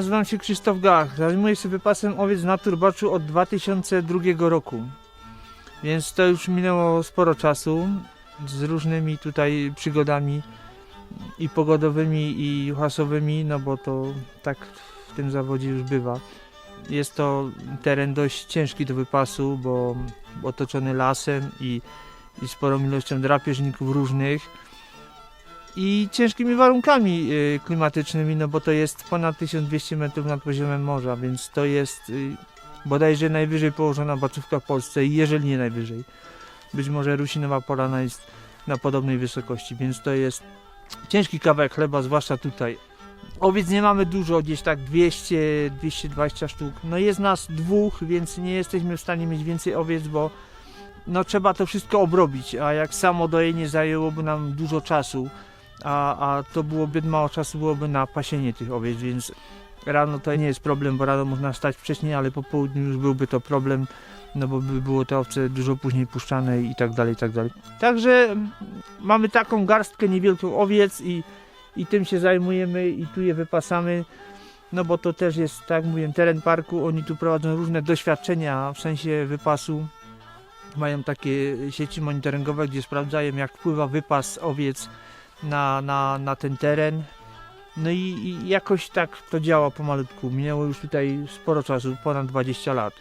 nazywam się Krzysztof Gach. Zajmuję się wypasem owiec na turbaczu od 2002 roku. Więc to już minęło sporo czasu z różnymi tutaj przygodami i pogodowymi i hasowymi, no bo to tak w tym zawodzie już bywa. Jest to teren dość ciężki do wypasu, bo otoczony lasem i, i sporą ilością drapieżników różnych i ciężkimi warunkami y, klimatycznymi, no bo to jest ponad 1200 metrów nad poziomem morza, więc to jest y, bodajże najwyżej położona baczówka w Polsce, jeżeli nie najwyżej. Być może Rusinowa Polana jest na podobnej wysokości, więc to jest ciężki kawałek chleba, zwłaszcza tutaj. Owiec nie mamy dużo, gdzieś tak 200, 220 sztuk. No jest nas dwóch, więc nie jesteśmy w stanie mieć więcej owiec, bo no trzeba to wszystko obrobić, a jak samo dojenie zajęłoby nam dużo czasu, a, a to byłoby mało czasu byłoby na pasienie tych owiec, więc rano to nie jest problem, bo rano można wstać wcześniej, ale po południu już byłby to problem, no bo by było te owce dużo później puszczane i tak dalej, i tak dalej. Także mm, mamy taką garstkę niewielką owiec i, i tym się zajmujemy i tu je wypasamy, no bo to też jest, tak jak mówiłem, teren parku, oni tu prowadzą różne doświadczenia w sensie wypasu, mają takie sieci monitoringowe, gdzie sprawdzają jak wpływa wypas owiec na, na, na ten teren. No i, i jakoś tak to działa pomalutku. Minęło już tutaj sporo czasu, ponad 20 lat.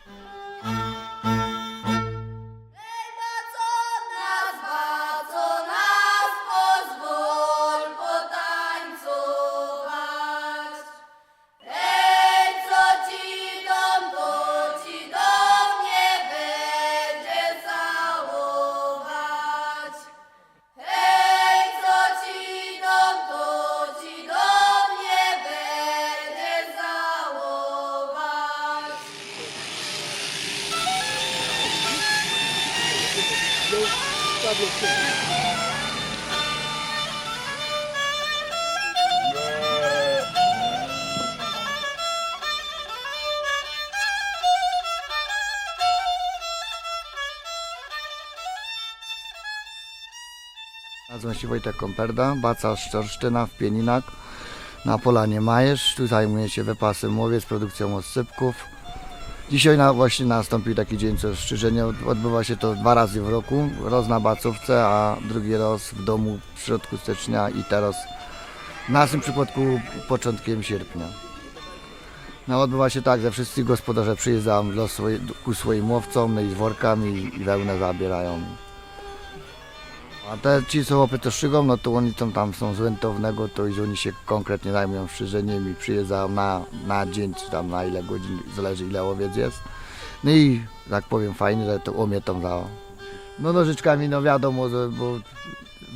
Nazywam się Wojtek Komperda, baca Szczorsztyna w Pieninach na Polanie Majesz. Tu zajmuję się wypasem łowiec, produkcją oscypków. Dzisiaj na, właśnie nastąpił taki dzień, co odbywa się to dwa razy w roku. Raz na bacówce, a drugi raz w domu w środku stycznia i teraz w naszym przypadku początkiem sierpnia. No, odbywa się tak, że wszyscy gospodarze przyjeżdżają do swoje, ku swoim łowcom no i z workami i wełnę zabierają. A te ci co chłopy to szczygą, no to oni tam, tam są z rentownego, to już oni się konkretnie zajmują strzyżeniem i przyjeżdżają na, na dzień, czy tam na ile godzin, zależy ile łowiec jest. No i tak powiem fajnie, że to umie tam za. No nożyczkami no wiadomo, że, bo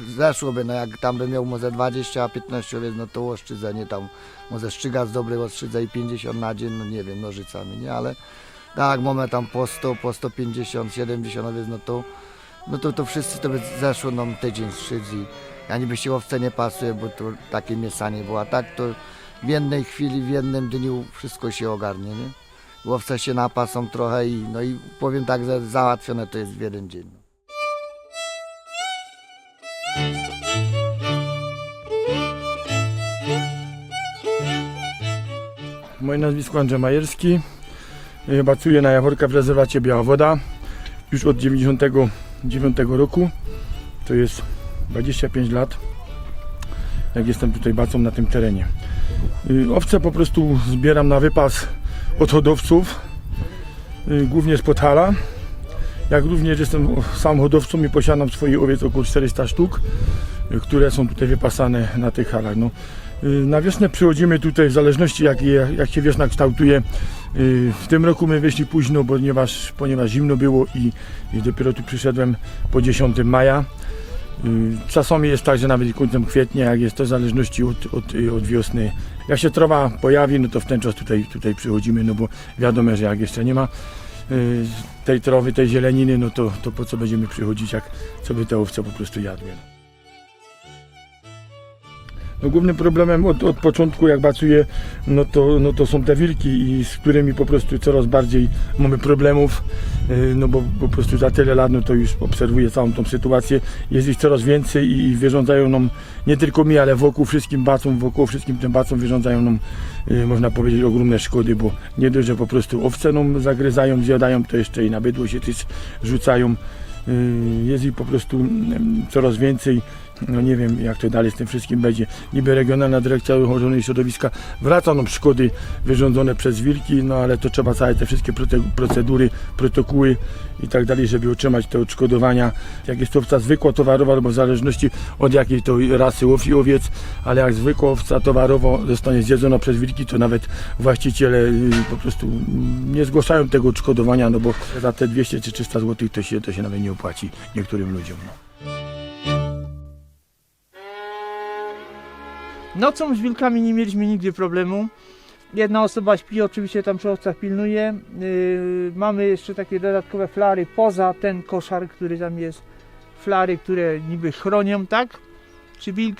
zeszłoby, no jak tam by miał może 20-15 owiec, no to oszczydzenie tam, może szczyga z dobrego oszczydza i 50 na dzień, no nie wiem, nożycami, nie, ale tak, mamy tam po 100, po 150, 70 owiec, no to no to, to wszyscy to by zeszło nam tydzień szydzi. Ja niby się łowce nie pasuje, bo to takie mieszanie było. A tak to w jednej chwili, w jednym dniu wszystko się ogarnie, nie? Łowce się napasą trochę i no i powiem tak, że załatwione to jest w jeden dzień. Moje nazwisko Andrzej Majerski. Pracuję na Jaworka w rezerwacie Biała Woda już od 99 roku. To jest 25 lat, jak jestem tutaj bacą na tym terenie. Y, Owce po prostu zbieram na wypas od hodowców, y, głównie z Podhala. Jak również jestem sam hodowcą i posiadam swoich owiec około 400 sztuk, y, które są tutaj wypasane na tych halach. No, na wiosnę przychodzimy tutaj w zależności jak, jak się wiosna kształtuje. Y, W tym roku my wyszli późno, ponieważ, ponieważ zimno było i, dopiero tu przyszedłem po 10 maja. Y, Czasami jest tak, że nawet końcem kwietnia, jak jest to w zależności od, od, y, od wiosny. Jak się trawa pojawi, no to w ten czas tutaj, tutaj przychodzimy, no bo wiadomo, że jak jeszcze nie ma y, tej trawy, tej zieleniny, no to, to po co będziemy przychodzić, jak sobie te owce po prostu jadły. No, głównym problemem od, od początku jak bacuję, no to, no to są te wilki i z którymi po prostu coraz bardziej mamy problemów, yy, no bo po prostu za tyle lat no to już obserwuję całą tą sytuację, jest ich coraz więcej i, i wyrządzają nam, nie tylko mi, ale wokół wszystkim bacom, wokół wszystkim tym bacom wyrządzają nam, yy, można powiedzieć, ogromne szkody, bo nie dość, że po prostu owce nam zagryzają, zjadają, to jeszcze i na bydło się też rzucają. Yy, Jest ich po prostu mm, coraz więcej. No nie wiem jak to dalej z tym wszystkim będzie. Niby Regionalna Dyrekcja Ochrony Środowiska wraca nam szkody wyrządzone przez wilki, no ale to trzeba całe te wszystkie procedury, protokoły i tak dalej, żeby otrzymać te odszkodowania. Jak jest to owca zwykła towarowa, albo w zależności od jakiej to rasy łow i owiec, ale jak zwykła owca towarowa zostanie zjedzona przez wilki, to nawet właściciele y, po prostu nie zgłaszają tego odszkodowania, no bo za te 200 czy 300 zł to się, to się nawet nie opłaci niektórym ludziom. No. Nocą z wilkami nie mieliśmy nigdy problemu. Jedna osoba śpi, oczywiście tam przy owcach pilnuje. Yy, mamy jeszcze takie dodatkowe flary poza ten koszar, który tam jest. Flary, które niby chronią, tak? Czy wilk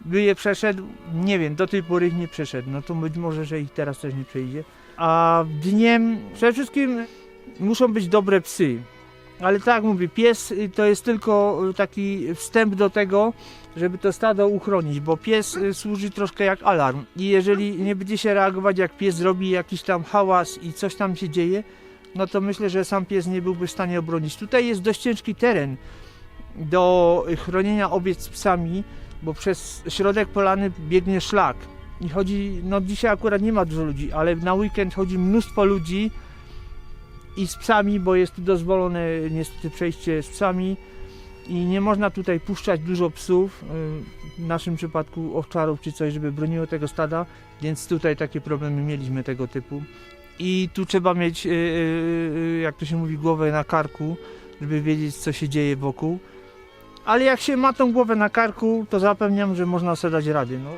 by je przeszedł? Nie wiem, do tej pory ich nie przeszedł. No to być może, że ich teraz też nie przejdzie. A dniem przede wszystkim muszą być dobre psy. Ale tak mówię, pies y, to jest tylko y, taki wstęp do tego, żeby to stado uchronić, bo pies y, służy troszkę jak alarm i jeżeli nie będzie się reagować jak pies zrobi jakiś tam hałas i coś tam się dzieje, no to myślę, że sam pies nie byłby w stanie obronić. Tutaj jest dość ciężki teren do chronienia owiec z psami, bo przez środek polany biegnie szlak i chodzi, no dzisiaj akurat nie ma dużo ludzi, ale na weekend chodzi mnóstwo ludzi i z psami, bo jest dozwolone niestety przejście z psami i nie można tutaj puszczać dużo psów, y, w naszym przypadku owczarów czy coś, żeby broniło tego stada, więc tutaj takie problemy mieliśmy tego typu. I tu trzeba mieć, y, y, jak to się mówi, głowę na karku, żeby wiedzieć co się dzieje wokół. Ale jak się ma tą głowę na karku, to zapewniam, że można sobie dać rady. No.